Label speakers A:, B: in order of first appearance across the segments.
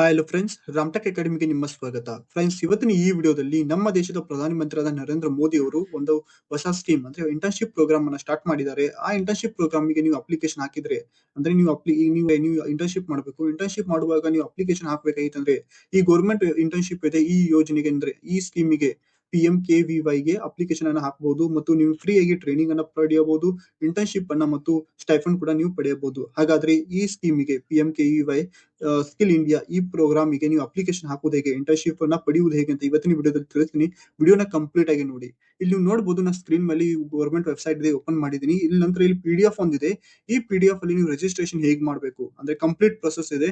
A: Hi hello friends Ramtek ಅಕಾಡೆಮಿಗೆ ನಿಮ್ಮ ಸ್ವಾಗತ. ಫ್ರೆಂಡ್ಸ್ ಇವತ್ತಿನ ಈ ವಿಡಿಯೋದಲ್ಲಿ ನಮ್ಮ ದೇಶದ ಪ್ರಧಾನಮಂತ್ರಿಯಾದ ನರೇಂದ್ರ ಮೋದಿ ಅವರು ಒಂದು ಹೊಸ ಸ್ಕೀಮ್ ಅಂದ್ರೆ ಇಂಟರ್ನ್ಶಿಪ್ ಪ್ರೋಗ್ರಾಮ್ ಅನ್ನ ಸ್ಟಾರ್ಟ್ ಮಾಡಿದ್ದಾರೆ. ಆ ಇಂಟರ್ನ್ಶಿಪ್ ಪ್ರೋಗ್ರಾಮ್ಗೆ ನೀವು ಅಪ್ಲಿಕೇಶನ್ ಹಾಕಿದ್ರೆ, ಅಂದ್ರೆ ನೀವು ನೀವು ನೀವು ಇಂಟರ್ನ್ಶಿಪ್ ಮಾಡಬೇಕು. ಇಂಟರ್ನ್ಶಿಪ್ ಮಾಡುವಾಗ ನೀವು ಅಪ್ಲಿಕೇಶನ್ ಹಾಕಬೇಕಾಗಿತ್ತಂದ್ರೆ, ಈ ಗೌರ್ಮೆಂಟ್ ಇಂಟರ್ನ್ಶಿಪ್ ಇದೆ, ಈ ಯೋಜನೆಗೆ, ಅಂದ್ರೆ ಈ ಸ್ಕೀಮಿಗೆ P M K V Y ಗೆ ಅಪ್ಲಿಕೇಶನ್ ಅನ್ನ ಹಾಕಬಹುದು ಮತ್ತು ನೀವು ಫ್ರೀ ಆಗಿ ಟ್ರೈನಿಂಗ್ ಅನ್ನ ಪಡೆಯಬಹುದು ಇಂಟರ್ನ್ಶಿಪ್ ಅನ್ನ ಮತ್ತು ಸ್ಟೈಫನ್ ಕೂಡ ನೀವು ಪಡೆಯಬಹುದು ಹಾಗಾದ್ರೆ ಈ ಸ್ಕೀಮಿಗೆ P M K V skill India ಈ ಪ್ರೋಗ್ರಾಮ್ಗೆ ನೀವು ಅಪ್ಲಿಕೇಶನ್ ಹಾಕುವುದು ಹೇಗೆ ಇಂಟರ್ನ್ಶಿಪ್ ಅನ್ನ ಪಡೆಯುವುದು ಹೇಗೆ ಅಂತ ಇವತ್ತಿನ ವಿಡಿಯೋದಲ್ಲಿ ತಿಳಿಸ್ತೀನಿ. ವಿಡಿಯೋನ ಕಂಪ್ಲೀಟ್ ಆಗಿ ನೋಡಿ. ಇಲ್ಲಿ ನೀವು ನೋಡಬಹುದು ನಾನು ಸ್ಕ್ರೀನ್ ಮೇಲೆ ಗೌರ್ಮೆಂಟ್ ವೆಬ್ಸೈಟ್ ಇದೆ ಓಪನ್ ಮಾಡಿದೀನಿ ಇಲ್ಲಿ ನಂತರ ಇಲ್ಲಿ ಪಿ ಡಿ ಎಫ್ ಒಂದಿದೆ. ಈ ಪಿ ಡಿ ಎಫ್ ಅಲ್ಲಿ ನೀವು ರಿಜಿಸ್ಟ್ರೇಷನ್ ಹೇಗೆ ಮಾಡಬೇಕು? ಅಂದ್ರೆ ಕಂಪ್ಲೀಟ್ ಪ್ರೊಸೆಸ್ ಇದೆ.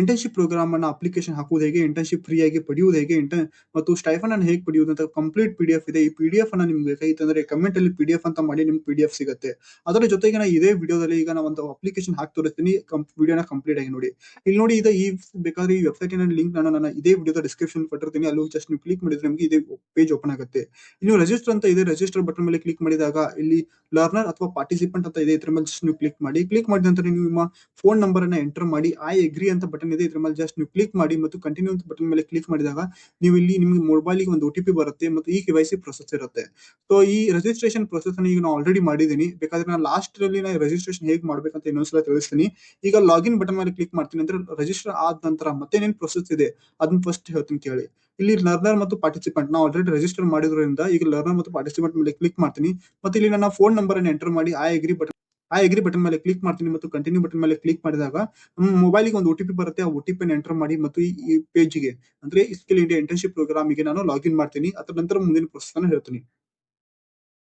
A: ಇಂಟರ್ನ್ಶಿಪ್ ಪ್ರೋಗ್ರಾಮ್ ಅನ್ನ ಅಪ್ಲಿಕೇಶನ್ ಹಾಕುವುದು ಹೇಗೆ ಇಂಟರ್ನ್ಶಿಪ್ ಫ್ರೀ ಆಗಿ ಪಡೆಯುವುದು ಹೇಗೆ ಇಂಟರ್ ಮತ್ತು ಸ್ಟೈಫನ್ ಅನ್ನು ಹೇಗೆ ಪಡೆಯುವುದು ಅಂತ ಕಂಪ್ಲೀಟ್ ಪಿ ಇದೆ. ಈ ಪಿ ಡಿ ಎಫ್ ಅನ್ನ ನಿಮ್ಗೆ ಬೇಕಾಗಿತ್ತಂದ್ರೆ ಕಮೆಂಟ್ ಅಲ್ಲಿ ಪಿ ಡಿ ಎಫ್ ಅಂತ ಮಾಡಿ ನಿಮ್ಗೆ ಪಿ ಡಿ ಎಫ್ ಸಿಗುತ್ತೆ. ಅದರ ಜೊತೆಗೆ ನಾ ಇದೇ ವಿಡಿಯೋದಲ್ಲಿ ಈಗ ನಾವು ಒಂದು ಅಪ್ಲಿಕೇಶನ್ ಹಾಕಿ ತೋರಿಸ್ತೀನಿ. ವಿಡಿಯೋನ ಕಂಪ್ಲೀಟ್ ಆಗಿ ನೋಡಿ. ಇಲ್ಲಿ ನೋಡಿ ಇದು ಈ ಬೇಕಾದ್ರೆ ಈ ವೆಬ್ಸೈಟ್ ಲಿಂಕ್ ನಾನು ನನ್ನ ಇದೇ ವಿಡಿಯೋದ ಡಿಸ್ಕ್ರಿಪ್ಷನ್ ಕೊಟ್ಟಿರ್ತೀನಿ. ಅಲ್ಲಿ ಜಸ್ಟ್ ನೀವು ಕ್ಲಿಕ್ ಮಾಡಿದ್ರೆ ನಿಮಗೆ ಇದೇ ಪೇಜ್ ಓಪನ್ ಆಗುತ್ತೆ. ನೀವು ರಿಜಿಸ್ಟರ್ ಅಂತ ಇದೆ ರಿಜಿಸ್ಟರ್ ಬಟನ್ ಮೇಲೆ ಕ್ಲಿಕ್ ಮಾಡಿದಾಗ ಇಲ್ಲಿ ಲರ್ನರ್ ಅಥವಾ ಪಾರ್ಟಿಸಿಪೆಂಟ್ ಅಂತ ಇದೆ, ಇದ್ರ ಮೇಲೆ ಜಸ್ಟ್ ನೀವು ಕ್ಲಿಕ್ ಮಾಡಿ. ಕ್ಲಿಕ್ ಮಾಡಿದ ನಂತರ ನೀವು ನಿಮ್ಮ ಫೋನ್ ನಂಬರ್ ಅನ್ನ ಎಂಟರ್ ಮಾಡಿ. ಐ ಎಗ್ರಿ ಅಂತ ಬಟನ್ ಇದೆ, ಇದ್ರ ಮೇಲೆ ಜಸ್ಟ್ ನೀವು ಕ್ಲಿಕ್ ಮಾಡಿ ಮತ್ತು ಕಂಟಿನ್ಯೂ ಅಂತ ಬಟನ್ ಮೇಲೆ ಕ್ಲಿಕ್ ಮಾಡಿದಾಗ ನೀವು ಇಲ್ಲಿ ನಿಮಗೆ ಮೊಬೈಲ್ ಒಂದು ಟಿ ಬರುತ್ತೆ ಮತ್ತು ಈ ಕೆ ವೈ ಸಿ ಪ್ರೊಸೆಸ್ ಇರುತ್ತೆ. ಸೊ ಈ ರಿಜಿಸ್ಟ್ರೇಷನ್ ಪ್ರೊಸೆಸ್ ಅನ್ನು ಈಗ ನಾನು ಆಲ್ರೆಡಿ ಮಾಡಿದ್ದೀನಿ. ಬೇಕಾದ್ರೆ ನಾನು ಲಾಸ್ಟ್ ಅಲ್ಲಿ ನಾನು ರಿಜಿಸ್ಟ್ರೇಷನ್ ಹೇಗೆ ಮಾಡ್ಬೇಕಂತ ಇನ್ನೊಂದ್ಸಲ ತಿಳಿಸ್ತೀನಿ. ಈಗ ಲಾಗಿನ್ ಬಟನ್ ಮೇಲೆ ಕ್ಲಿಕ್ ಮಾಡ್ತೀನಿ ಅಂದ್ರೆ ರಿಜಿಸ್ಟರ್ ಆದ ನಂತರ ಮತ್ತೆ ಏನೇನು ಪ್ರೊಸೆಸ್ ಇದೆ? ಅದನ್ನ ಫಸ್ಟ್ ಹೇಳ್ತೀನಿ ಕೇಳಿ. ಇಲ್ಲಿ ಲರ್ನರ್ ಮತ್ತು ಪಾರ್ಟಿಸಿಪೆಂಟ್ ನಾವು ಆಲ್ರೆಡಿ ರಿಜಿಸ್ಟರ್ ಮಾಡಿದ್ರಿಂದ ಈಗ ಲರ್ನರ್ ಮತ್ತು ಪಾರ್ಟಿಸಿಪೆಂಟ್ ಮೇಲೆ ಕ್ಲಿಕ್ ಮಾಡ್ತೀನಿ. ಮತ್ತೆ ಇಲ್ಲಿ ನನ್ನ ಫೋನ್ ನಂಬರ್ ಅನ್ನು ಎಂಟರ್ ಮಾಡಿ ಐ ಎಗ್ರಿ ಬಟನ್ ಆ ಎಗ್ರಿ ಬಟನ್ ಮೇಲೆ ಕ್ಲಿಕ್ ಮಾಡ್ತೀನಿ ಮತ್ತು ಕಂಟಿನ್ಯೂ ಬಟನ್ ಮೇಲೆ ಕ್ಲಿಕ್ ಮಾಡಿದಾಗ ನಮ್ಮ ಮೊಬೈಲ್ಗೆ ಒಂದು ಒ ಟಿ ಪಿ ಬರುತ್ತೆ. ಆ ಒ ಟಿ ಪಿ ಎಂಟರ್ ಮಾಡಿ ಮತ್ತು ಈ ಪೇಜ್ಗೆ ಅಂದ್ರೆ ಸ್ಕಿಲ್ ಇಂಡಿಯಾ ಇಂಟರ್ನ್ಶಿಪ್ ಪ್ರೋಗ್ರಾಮ್ಗೆ ನಾನು ಲಾಗಿನ್ ಮಾಡ್ತೀನಿ. ಅದರ ನಂತರ ಮುಂದಿನ ಪ್ರೊಸೆಸ್ ಅನ್ನು ಹೇಳ್ತೀನಿ.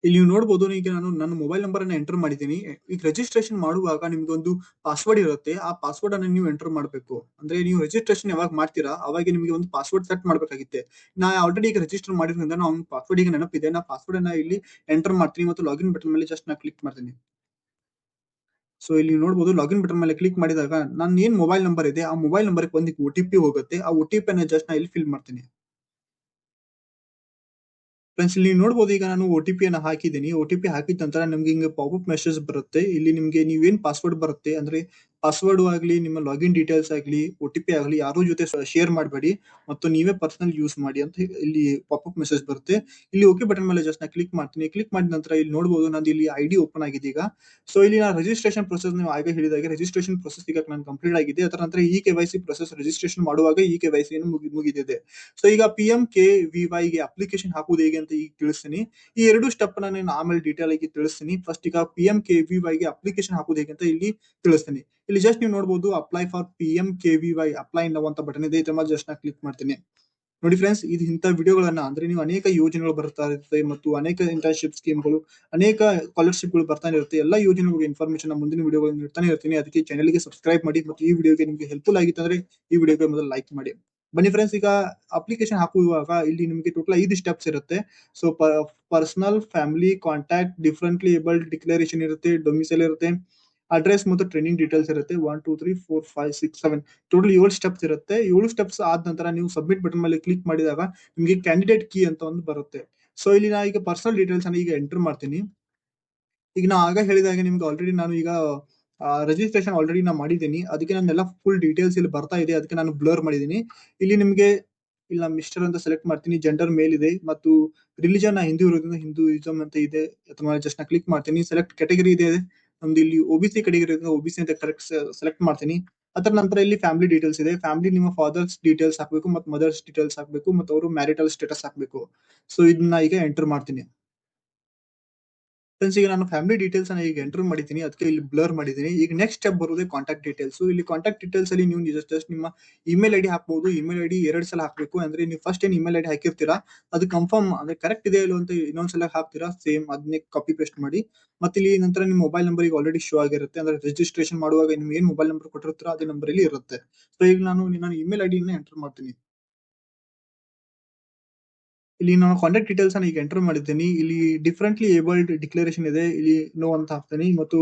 A: ಇಲ್ಲಿ ನೀವು ನೋಡಬಹುದು ಈಗ ನಾನು ನನ್ನ ಮೊಬೈಲ್ ನಂಬರ್ ಅನ್ನ ಎಂಟರ್ ಮಾಡಿದ್ದೀನಿ. ಈಗ ರಿಜಿಸ್ಟ್ರೇಷನ್ ಮಾಡುವಾಗ ನಿಮ್ಗೆ ಒಂದು ಪಾಸ್ವರ್ಡ್ ಇರುತ್ತೆ. ಆ ಪಾಸ್ವರ್ಡ್ ಅನ್ನ ನೀವು ಎಂಟರ್ ಮಾಡಬೇಕು. ಅಂದ್ರೆ ನೀವು ರಿಜಿಸ್ಟ್ರೇಷನ್ ಯಾವಾಗ ಮಾಡ್ತೀರಾ, ಅವಾಗ ನಿಮಗೆ ಒಂದು ಪಾಸ್ವರ್ಡ್ ಸೆಟ್ ಮಾಡ್ಬೇಕಾಗಿತ್ತೆ. ನಾ ಆಲ್ರೆಡಿ ಈಗ ರಿಜಿಸ್ಟರ್ ಮಾಡಿರೋದ್ರಿಂದ ನಾವು ಪಾಸ್ವರ್ಡ್ ಈಗ ನೆನಪಿದೆ. ನಾ ಪಾಸ್ವರ್ಡ್ ಅನ್ನ ಇಲ್ಲಿ ಎಂಟರ್ ಮಾಡ್ತೀನಿ ಮತ್ತು ಲಾಗಿನ್ ಬಟನ್ ಮೇಲೆ ಜಸ್ಟ್ ನಾ ಕ್ಲಿಕ್ ಮಾಡ್ತೀನಿ. ಸೊ ಇಲ್ಲಿ ನೋಡಬಹುದು ಲಾಗಿನ್ ಬಟನ್ ಮೇಲೆ ಕ್ಲಿಕ್ ಮಾಡಿದಾಗ ನನ್ನ ಏನ್ ಮೊಬೈಲ್ ನಂಬರ್ ಇದೆ, ಆ ಮೊಬೈಲ್ ನಂಬರ್ ಒಂದು ಒ ಟಿ ಪಿ ಹೋಗುತ್ತೆ. ಆ ಒ ಟಿ ಪಿ ಅನ್ನ ಜಸ್ಟ್ ಇಲ್ಲಿ ಫಿಲ್ ಮಾಡ್ತೀನಿ. ಫ್ರೆಂಡ್ಸ್ ಇಲ್ಲಿ ನೋಡಬಹುದು ಈಗ ನಾನು ಒ ಟಿ ಪಿ ಅನ್ನ ಹಾಕಿದ್ದೀನಿ. ಒ ಟಿ ಪಿ ಹಾಕಿದ ನಂತರ ನಿಮ್ಗೆ ಹಿಂಗೆ ಪಾಪಪ್ ಮೆಸೇಜ್ ಬರುತ್ತೆ. ಇಲ್ಲಿ ನಿಮ್ಗೆ ನೀವೇನ್ ಪಾಸ್ವರ್ಡ್ ಬರುತ್ತೆ ಅಂದ್ರೆ ಪಾಸ್ವರ್ಡ್ ಆಗ್ಲಿ, ನಿಮ್ಮ ಲಾಗಿನ್ ಡೀಟೇಲ್ಸ್ ಆಗ್ಲಿ ಒ ಟಿ ಪಿ ಆಗ್ಲಿ ಯಾರೋ ಜೊತೆ ಶೇರ್ ಮಾಡಬೇಡಿ ಮತ್ತು ನೀವೇ ಪರ್ಸನಲ್ ಯೂಸ್ ಮಾಡಿ ಅಂತ ಇಲ್ಲಿ ಪಾಪ್ ಅಪ್ ಮೆಸೇಜ್ ಬರುತ್ತೆ. ಇಲ್ಲಿ ಓಕೆ ಬಟನ್ ಮೇಲೆ ಜಸ್ಟ್ ನಾ ಕ್ಲಿಕ್ ಮಾಡ್ತೀನಿ. ಕ್ಲಿಕ್ ಮಾಡಿದ ನಂತರ ಇಲ್ಲಿ ನೋಡಬಹುದು ನಂದು ಇಲ್ಲಿ ಐ ಡಿ ಓಪನ್ ಆಗಿದೆ ಈಗ. ಸೊ ಇಲ್ಲಿ ನಾನು ರಿಜಿಸ್ಟ್ರೇಷನ್ ಪ್ರೊಸೆಸ್ ನೀವು ಆಗ ಹೇಳಿದಾಗೆ ರಿಜಿಸ್ಟ್ರೇಷನ್ ಪ್ರೊಸೆಸ್ ಈಗ ನಾನು ಕಂಪ್ಲೀಟ್ ಆಗಿದೆ. ಅದರ ನಂತರ E K Y C process registration ಮಾಡುವಾಗ ಇ ಕೆ ವೈ ಸಿ ಮುಗಿದಿದೆ. ಸೊ ಈಗ P M K V Y ಗೆ ಅಪ್ಲಿಕೇಶನ್ ಹಾಕುವುದು ಹೇಗೆ ಅಂತ ಈಗ ತಿಳಿಸ್ತೀನಿ. ಈ ಎರಡು ಸ್ಟೆಪ್ ನಾನು ಆಮೇಲೆ ಡೀಟೇಲ್ ಆಗಿ ತಿಳಿಸ್ತೀನಿ. ಫಸ್ಟ್ ಈಗ P M K V Y ಗೆ ಅಪ್ಲಿಕೇಶನ್ ಹಾಕುವುದು ಹೇಗೆ ಅಂತ ಇಲ್ಲಿ ತಿಳಿಸ್ತೀನಿ. ಇಲ್ಲಿ ಜಸ್ಟ್ ನೀವು ನೋಡಬಹುದು apply for P M K V Y apply ನಾವು ಅಂತ ಬಟನ್ ಇದೆ. ಜಸ್ಟ್ ನಾ ಕ್ಲಿಕ್ ಮಾಡ್ತೀನಿ. ನೋಡಿ ಫ್ರೆಂಡ್ಸ್ ಇದು ಇಂಥ ವಿಡಿಯೋಗಳನ್ನ ಅಂದ್ರೆ ನೀವು ಅನೇಕ ಯೋಜನೆಗಳು ಬರ್ತಾ ಇರುತ್ತೆ ಮತ್ತು ಅನೇಕ ಇಂಟರ್ನ್ಶಿಪ್ ಸ್ಕೀಮ್ಗಳು ಅನೇಕ ಸ್ಕಾಲರ್ಶಿಪ್ಗಳು ಬರ್ತಾನೆ ಇರುತ್ತೆ. ಎಲ್ಲ ಯೋಜನೆಗಳ ಇನ್ಫಾರ್ಮೇಶನ್ ಮುಂದಿನ ವಿಡಿಯೋಗಳನ್ನು ನೀಡ್ತಾನೆ ಇರ್ತೀನಿ. ಅದಕ್ಕೆ ಚಾನಲ್ಗೆ ಸಬ್ಸ್ಕ್ರೈಬ್ ಮಾಡಿ ಮತ್ತು ಈ ವಿಡಿಯೋಗೆ ನಿಮಗೆ ಹೆಲ್ಪ್ಫುಲ್ ಆಗಿತ್ತು ಅಂದ್ರೆ ಈ ವಿಡಿಯೋಗೆ ಮೊದಲು ಲೈಕ್ ಮಾಡಿ. ಬನ್ನಿ ಫ್ರೆಂಡ್ಸ್ ಈಗ ಅಪ್ಲಿಕೇಶನ್ ಹಾಕುವಾಗ ಇಲ್ಲಿ ನಿಮಗೆ ಟೋಟಲ್ ಐದು ಸ್ಟೆಪ್ಸ್ ಇರುತ್ತೆ. So personal family contact differently abled declaration ಇರುತ್ತೆ ಡೊಮಿಸೈಲ್ ಇರುತ್ತೆ. ಅಡ್ರೆಸ್ ಮತ್ತು ಟ್ರೈನಿಂಗ್ ಡೀಟೇಲ್ಸ್ ಇರುತ್ತೆ. One two three four five six seven total ಏಳು ಸ್ಟೆಪ್ಸ್ ಇರುತ್ತೆ. ಏಳು ಸ್ಟೆಪ್ಸ್ ಆದ ನಂತರ ನೀವು ಸಬ್ಮಿಟ್ ಬಟನ್ ಮೇಲೆ ಕ್ಲಿಕ್ ಮಾಡಿದಾಗ ನಿಮಗೆ ಕ್ಯಾಂಡಿಡೇಟ್ ಕೀ ಅಂತ ಒಂದು ಬರುತ್ತೆ. ಸೊ ಇಲ್ಲಿ ನಾ ಈಗ ಪರ್ಸನಲ್ ಡೀಟೇಲ್ಸ್ ಅನ್ನ ಈಗ ಎಂಟರ್ ಮಾಡ್ತೀನಿ. ಈಗ ನಾ ಆಗ ಹೇಳಿದಾಗ ನಿಮ್ಗೆ ಆಲ್ರೆಡಿ ನಾನು ಈಗ ರಿಜಿಸ್ಟ್ರೇಷನ್ ಆಲ್ರೆಡಿ ನಾ ಮಾಡಿದ್ದೀನಿ. ಅದಕ್ಕೆ ನಾನೆಲ್ಲ ಫುಲ್ ಡೀಟೇಲ್ಸ್ ಇಲ್ಲಿ ಬರ್ತಾ ಇದೆ. ಅದಕ್ಕೆ ನಾನು ಬ್ಲರ್ ಮಾಡಿದ್ದೀನಿ. ಇಲ್ಲಿ ನಿಮಗೆ, ಇಲ್ಲ ಮಿಸ್ಟರ್ ಅಂತ ಸೆಲೆಕ್ಟ್ ಮಾಡ್ತೀನಿ. ಜೆಂಡರ್ ಮೇಲ್ ಇದೆ ಮತ್ತು ರಿಲಿಜನ್ ಹಿಂದೂ ಇರೋದ್ರಿಂದ ಹಿಂದೂಯಿಸಮ್ ಅಂತ ಇದೆ. ಅಥವಾ ಜಸ್ಟ್ ನಾ ಕ್ಲಿಕ್ ಮಾಡ್ತೀನಿ. ಸೆಲೆಕ್ಟ್ ಕ್ಯಾಟಗರಿ ಇದೆ. ನಮ್ದು ಇಲ್ಲಿ ಒಬಿಸಿ ಕಡೆಗೆ ಒಬಿಸಿ ಅಂತ ಕರೆಕ್ಟ್ ಸೆಲೆಕ್ಟ್ ಮಾಡ್ತೀನಿ. ಅದರ ನಂತರ ಇಲ್ಲಿ ಫ್ಯಾಮಿಲಿ ಡೀಟೇಲ್ಸ್ ಇದೆ. ಫ್ಯಾಮಿಲಿ ನಿಮ್ಮ ಫಾದರ್ಸ್ ಡೀಟೇಲ್ಸ್ ಹಾಕಬೇಕು, ಮತ್ತು ಮದರ್ಸ್ ಡೀಟೇಲ್ಸ್ ಹಾಕಬೇಕು, ಮತ್ತು ಅವರು ಮ್ಯಾರಿಟಲ್ ಸ್ಟೇಟಸ್ ಹಾಕಬೇಕು. ಸೊ ಇದನ್ನ ಈಗ ಎಂಟರ್ ಮಾಡ್ತೀನಿ. ಫ್ರೆಂಡ್ಸ್ ಈಗ ನಾನು ಫ್ಯಾಮಿಲಿ ಡೀಟೇಲ್ಸ್ ಅನ್ನ ಈಗ ಎಂಟರ್ ಮಾಡಿದ್ದೀನಿ. ಅದಕ್ಕೆ ಇಲ್ಲಿ ಬ್ಲರ್ ಮಾಡಿದ್ದೀನಿ. ಈಗ ನೆಕ್ಸ್ಟ್ ಸ್ಟೆಪ್ ಬರೋದೇ ಕಾಂಟ್ಯಾಕ್ಟ್ ಡೀಟೇಲ್ಸ್ ಇಲ್ಲಿ ಕಾಂಟ್ಯಾಕ್ಟ್ ಡೀಟೇಲ್ಸ್ ಅಲ್ಲಿ ನೀವು ಜಸ್ಟ್ ಜಸ್ಟ್ ನಿಮ್ಮ ಇಮೇಲ್ ಐಡಿ ಹಾಕಬಹುದು ಇಮೇಲ್ ಐಡಿ ಎರಡು ಸಲ ಹಾಕಬೇಕು. ಅಂದ್ರೆ ನೀವು ಫಸ್ಟ್ ಏನ್ ಇಮೇಲ್ ಐಡಿ ಹಾಕಿರ್ತೀರಾ? ಅದು ಕನ್ಫರ್ಮ್ ಅಂದ್ರೆ ಕರೆಕ್ಟ್ ಇದೆ ಇಲ್ಲೋ ಅಂತ ಇನ್ನೊಂದ್ಸಲ ಹಾಕ್ತೀರಾ? ಸೇಮ್ ಅದನ್ನೇ ಕಾಪಿ ಪೇಸ್ಟ್ ಮಾಡಿ. ಮತ್ತೆ ಇಲ್ಲಿ ನಂತರ ನಿಮ್ಮ ಮೊಬೈಲ್ ನಂಬರ್ ಈಗ ಆಲ್ರೆಡಿ ಶೋ ಆಗಿರುತ್ತೆ. ಅಂದ್ರೆ ರಿಜಿಸ್ಟ್ರೇಷನ್ ಮಾಡುವಾಗ ನಿಮ್ಗೆ ಏನ್ ಮೊಬೈಲ್ ನಂಬರ್ ಕೊಟ್ಟಿರ್ತೀರಾ ಅದೇ ನಂಬರ್ ಇಲ್ಲಿ ಇರುತ್ತೆ. ಸೊ ಈಗ ನಾನು ನಾನು ಇಮೇಲ್ ಐಡಿನ ಎಂಟರ್ ಮಾಡ್ತೀನಿ. ಇಲ್ಲಿ ನಾನು ಕಾಂಟ್ಯಾಕ್ಟ್ ಡೀಟೇಲ್ಸ್ ಅನ್ನ ಈಗ ಎಂಟರ್ ಮಾಡಿದ್ದೀನಿ. ಇಲ್ಲಿ ಡಿಫರೆಂಟ್ಲಿ ಏಬಲ್ಡ್ ಡಿಕ್ಲರೇಷನ್ ಇದೆ. ಇಲ್ಲಿ ನೋ ಅಂತ ಹಾಕ್ತೀನಿ. ಮತ್ತು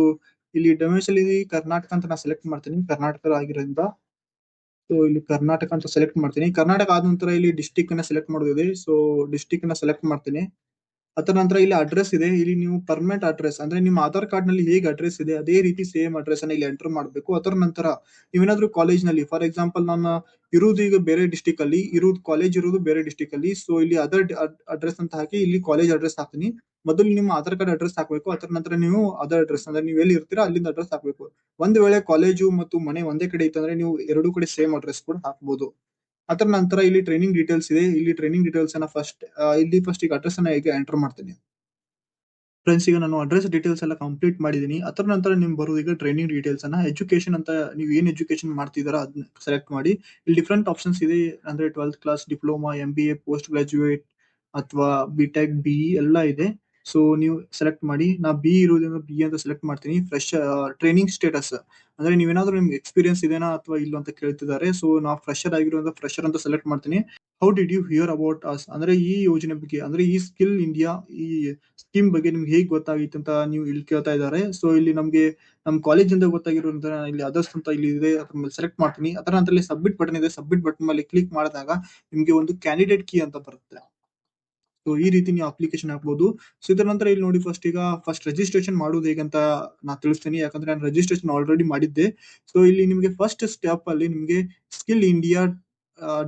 A: ಇಲ್ಲಿ ಡೊಮಿಸೈಲ್ ಕರ್ನಾಟಕ ಅಂತ ನಾನು ಸೆಲೆಕ್ಟ್ ಮಾಡ್ತೀನಿ. ಕರ್ನಾಟಕ ಆಗಿರೋದ್ರಿಂದ. ಸೊ ಇಲ್ಲಿ ಕರ್ನಾಟಕ ಅಂತ ಸೆಲೆಕ್ಟ್ ಮಾಡ್ತೀನಿ. ಕರ್ನಾಟಕ ಆದ ನಂತರ ಇಲ್ಲಿ ಡಿಸ್ಟಿಕ್ ಅನ್ನ ಸೆಲೆಕ್ಟ್ ಮಾಡೋದಿದೆ. ಸೊ ಡಿಸ್ಟಿಕ್ ಅನ್ನ ಸೆಲೆಕ್ಟ್ ಮಾಡ್ತೀನಿ. ಅದರ ನಂತರ ಇಲ್ಲಿ ಅಡ್ರೆಸ್ ಇದೆ. ಇಲ್ಲಿ ನೀವು ಪರ್ಮನೆಂಟ್ ಅಡ್ರೆಸ್ ಅಂದ್ರೆ ನಿಮ್ಮ ಆಧಾರ್ ಕಾರ್ಡ್ನಲ್ಲಿ ಹೇಗೆ ಅಡ್ರೆಸ್ ಇದೆ, ಅದೇ ರೀತಿ ಸೇಮ್ ಅಡ್ರೆಸ್ ಅನ್ನ ಇಲ್ಲಿ ಎಂಟರ್ ಮಾಡಬೇಕು. ಅದರ ನಂತರ ನೀವೇನಾದ್ರೂ ಕಾಲೇಜ್ನಲ್ಲಿ ಫಾರ್ ಎಕ್ಸಾಂಪಲ್ ನಾನು ಇರುವುದು ಈಗ ಬೇರೆ ಡಿಸ್ಟಿಕ್ ಅಲ್ಲಿ, ಇರುವುದು ಕಾಲೇಜ್ ಇರುವುದು ಬೇರೆ ಡಿಸ್ಟಿಕ್ ಅಲ್ಲಿ ಸೊ ಇಲ್ಲಿ ಅದರ್ ಅಡ್ರೆಸ್ ಅಂತ ಹಾಕಿ ಇಲ್ಲಿ ಕಾಲೇಜ್ ಅಡ್ರೆಸ್ ಹಾಕ್ತೀನಿ. ಮೊದಲು ನಿಮ್ಮ ಆಧಾರ್ ಕಾರ್ಡ್ ಅಡ್ರೆಸ್ ಹಾಕಬೇಕು, ಅದರ ನಂತರ ನೀವು ಅದರ್ ಅಡ್ರೆಸ್ ಅಂದ್ರೆ ನೀವು ಎಲ್ಲಿ ಇರ್ತೀರಾ ಅಲ್ಲಿಂದ ಅಡ್ರೆಸ್ ಹಾಕಬೇಕು. ಒಂದ್ ವೇಳೆ ಕಾಲೇಜು ಮತ್ತು ಮನೆ ಒಂದೇ ಕಡೆ ಇತ್ತಂದ್ರೆ ನೀವು ಎರಡು ಕಡೆ ಸೇಮ್ ಅಡ್ರೆಸ್ ಕೂಡ ಹಾಕಬಹುದು ಅದರ ನಂತರ ಇಲ್ಲಿ ಟ್ರೈನಿಂಗ್ ಡೀಟೇಲ್ಸ್ ಇದೆ. ಇಲ್ಲಿ ಟ್ರೈನಿಂಗ್ ಡೀಟೇಲ್ಸ್ ಅನ್ನ ಫಸ್ಟ್ ಇಲ್ಲಿ ಫಸ್ಟ್ ಈಗ ಅಡ್ರೆಸ್ ಅನ್ನ ಹೇಗೆ ಎಂಟರ್ ಮಾಡ್ತೀನಿ? ಫ್ರೆಂಡ್ಸ್ ಈಗ ನಾನು ಅಡ್ರೆಸ್ ಡೀಟೇಲ್ಸ್ ಎಲ್ಲ ಕಂಪ್ಲೀಟ್ ಮಾಡಿದೀನಿ. ಅದರ ನಂತರ ನಿಮ್ಗೆ ಬರೋದು ಈಗ ಟ್ರೈನಿಂಗ್ ಡೀಟೇಲ್ಸ್ ಅನ್ನ. ಎಜುಕೇಶನ್ ಅಂತ ನೀವು ಏನ್ ಎಜುಕೇಶನ್ ಮಾಡ್ತಿದಾರ ಅದನ್ನ ಸೆಲೆಕ್ಟ್ ಮಾಡಿ. ಇಲ್ಲಿ ಡಿಫ್ರೆಂಟ್ ಆಪ್ಷನ್ಸ್ ಇದೆ. ಅಂದ್ರೆ twelfth class diploma M B A post graduate ಅಥವಾ ಬಿ ಟೆಕ್ ಬಿ ಎಲ್ಲ ಇದೆ. ಸೊ ನೀವು ಸೆಲೆಕ್ಟ್ ಮಾಡಿ, ನಾ ಬಿ ಇರೋದ್ರಿಂದ ಬಿ ಅಂತ ಸೆಲೆಕ್ಟ್ ಮಾಡ್ತೀನಿ. ಫ್ರೆಶ್ ಟ್ರೈನಿಂಗ್ ಸ್ಟೇಟಸ್ ಅಂದ್ರೆ ನೀವೇನಾದ್ರೂ ನಿಮ್ಗೆ ಎಕ್ಸ್ಪೀರಿಯನ್ಸ್ ಇದೇನಾ ಅಥವಾ ಇಲ್ಲ ಅಂತ ಕೇಳ್ತಿದ್ದಾರೆ. ಸೊ ನಾ ಫ್ರೆಶರ್ ಆಗಿರುವಂತ ಫ್ರೆಶರ್ ಅಂತ ಸೆಲೆಕ್ಟ್ ಮಾಡ್ತೀನಿ. How did you hear about us ಅಂದ್ರೆ ಈ ಯೋಜನೆ ಬಗ್ಗೆ, ಅಂದ್ರೆ ಈ ಸ್ಕಿಲ್ ಇಂಡಿಯಾ ಈ ಸ್ಕೀಮ್ ಬಗ್ಗೆ ನಿಮ್ಗೆ ಹೇಗೆ ಗೊತ್ತಾಗಿತ್ತು ಅಂತ ನೀವು ಇಲ್ಲಿ ಕೇಳ್ತಾ ಇದ್ದಾರೆ. ಸೊ ಇಲ್ಲಿ ನಮ್ಗೆ ನಮ್ಮ ಕಾಲೇಜ್ ಇಂದ ಗೊತ್ತಾಗಿರೋ ನಾನು ಇಲ್ಲಿ ಅದರ್ಸ್ ಅಂತ ಇಲ್ಲಿ ಇದೆ, ಅದ್ರ ಮೇಲೆ ಸೆಲೆಕ್ಟ್ ಮಾಡ್ತೀನಿ. ಅದರ ನಂತರ ಸಬ್ಮಿಟ್ ಬಟನ್ ಇದೆ. ಸಬ್ಮಿಟ್ ಬಟನ್ ಮೇಲೆ ಕ್ಲಿಕ್ ಮಾಡಿದಾಗ ನಿಮಗೆ ಒಂದು ಕ್ಯಾಂಡಿಡೇಟ್ ಕೀ ಅಂತ ಬರುತ್ತೆ. ಸೊ ಈ ರೀತಿ ನೀವು ಅಪ್ಲಿಕೇಶನ್ ಹಾಕ್ಬೋದು. ಸೊ ಇದರ ನಂತರ ಇಲ್ಲಿ ನೋಡಿ ಫಸ್ಟ್ ಈಗ ಫಸ್ಟ್ ರಿಜಿಸ್ಟ್ರೇಷನ್ ಮಾಡೋದು ಹೇಗಂತ ನಾ ತಿಳಿಸ್ತೀನಿ. ಯಾಕಂದ್ರೆ ನಾನು ರಿಜಿಸ್ಟ್ರೇಷನ್ ಆಲ್ರೆಡಿ ಮಾಡಿದ್ದೆ. ಸೊ ಇಲ್ಲಿ ನಿಮಗೆ ಫಸ್ಟ್ ಸ್ಟೆಪ್ ಅಲ್ಲಿ ನಿಮಗೆ skill India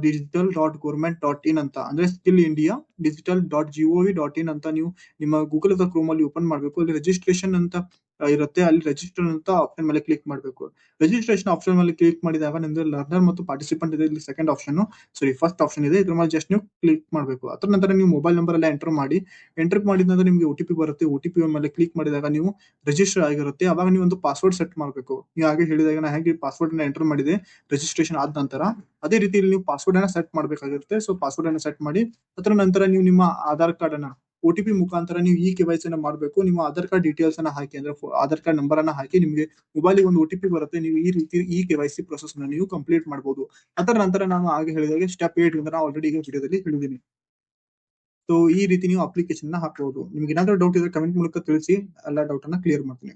A: digital dot government dot in ಅಂತ, ಅಂದ್ರೆ skill India digital dot G O V dot in ಅಂತ ನೀವು ನಿಮ್ಮ ಗೂಗಲ್ ಅಥವಾ ಕ್ರೋಮ್ ಅಲ್ಲಿ ಓಪನ್ ಮಾಡಬೇಕು. ಅಲ್ಲಿ ರಿಜಿಸ್ಟ್ರೇಷನ್ ಅಂತ ಇರುತ್ತೆ. ಅಲ್ಲಿ ರಿಜಿಸ್ಟರ್ ಅಂತ ಆಪ್ಷನ್ ಮೇಲೆ ಕ್ಲಿಕ್ ಮಾಡಬೇಕು. ರಿಜಿಸ್ಟ್ರೇಷನ್ ಆಪ್ಷನ್ ಮೇಲೆ ಕ್ಲಿಕ್ ಮಾಡಿದಾಗ ನಿಮ್ದು ಲರ್ನರ್ ಮತ್ತು ಪಾರ್ಟಿಸಿಪೆಂಟ್ ಇದೆ. ಇಲ್ಲಿ second option sorry first option ಇದೆ. ಇದ್ರ ಮೇಲೆ ಜಸ್ಟ್ ನೀವು ಕ್ಲಿಕ್ ಮಾಡಬೇಕು. ಅದರ ನಂತರ ನೀವು ಮೊಬೈಲ್ ನಂಬರ್ ಎಲ್ಲ ಎಂಟರ್ ಮಾಡಿ. ಎಂಟರ್ ಮಾಡಿದ ನಂತರ ನಿಮಗೆ ಒ ಟಿ ಪಿ ಬರುತ್ತೆ. ಒ ಟಿ ಪಿ ಮೇಲೆ ಕ್ಲಿಕ್ ಮಾಡಿದಾಗ ನೀವು ರಿಜಿಸ್ಟರ್ ಆಗಿರುತ್ತೆ. ಅವಾಗ ನೀವು ಒಂದು ಪಾಸ್ವರ್ಡ್ ಸೆಟ್ ಮಾಡಬೇಕು. ನೀವು ಹಾಗೆ ಹೇಳಿದಾಗ ನಾ ಹೇಗೆ ಪಾಸ್ವರ್ಡ್ ಅನ್ನ ಎಂಟರ್ ಮಾಡಿದೆ. ರಿಜಿಸ್ಟ್ರೇಷನ್ ಆದ ನಂತರ ಅದೇ ರೀತಿ ಇಲ್ಲಿ ನೀವು ಪಾಸ್ವರ್ಡ್ ಅನ್ನ ಸೆಟ್ ಮಾಡಬೇಕಾಗಿರುತ್ತೆ. ಸೊ ಪಾಸ್ವರ್ಡ್ ಅನ್ನ ಸೆಟ್ ಮಾಡಿ, ಅದರ ನಂತರ ನೀವು ನಿಮ್ಮ ಆಧಾರ್ ಕಾರ್ಡ್ ಅನ್ನ ಒ ಟಿ ಪಿ ಮುಖಾಂತರ ನೀವು ಈ ಕೆ ವೈ ಸಿ ಮಾಡಬೇಕು. ನಿಮ್ಮ ಆಧಾರ್ ಕಾರ್ಡ್ ಡೀಟೇಲ್ಸ್ ಅನ್ನ ಹಾಕಿ, ಅಂದ್ರೆ ಆಧಾರ್ ಕಾರ್ಡ್ ನಂಬರ್ ಅನ್ನ ಹಾಕಿ ನಿಮಗೆ ಮೊಬೈಲ್ ಒಂದು ಒ ಟಿ ಪಿ ಬರುತ್ತೆ. ನೀವು ಈ ರೀತಿ, ಈ ಕೆ ವೈ ಸಿ ಪ್ರೊಸೆಸ್ ಅನ್ನ ನೀವು ಕಂಪ್ಲೀಟ್ ಮಾಡಬಹುದು ಅದರ ನಂತರ ನಾನು ಹಾಗೆ ಹೇಳಿದಾಗೆ ಸ್ಟೆಪ್ ಏಟ್ ಅಂತ ಆಲ್ರೆಡಿ ಈಗ ವಿಡಿಯೋದಲ್ಲಿ ಹೇಳಿದ್ದೀನಿ. ಸೊ ಈ ರೀತಿ ನೀವು ಅಪ್ಲಿಕೇಶನ್ ಹಾಕಬಹುದು ನಿಮ್ಗೆ ಏನಾದ್ರೂ ಡೌಟ್ ಇದ್ರೆ ಕಮೆಂಟ್ ಮೂಲಕ ತಿಳಿಸಿ, ಎಲ್ಲ ಡೌಟ್ ಅನ್ನ ಕ್ಲಿಯರ್ ಮಾಡ್ತೀನಿ.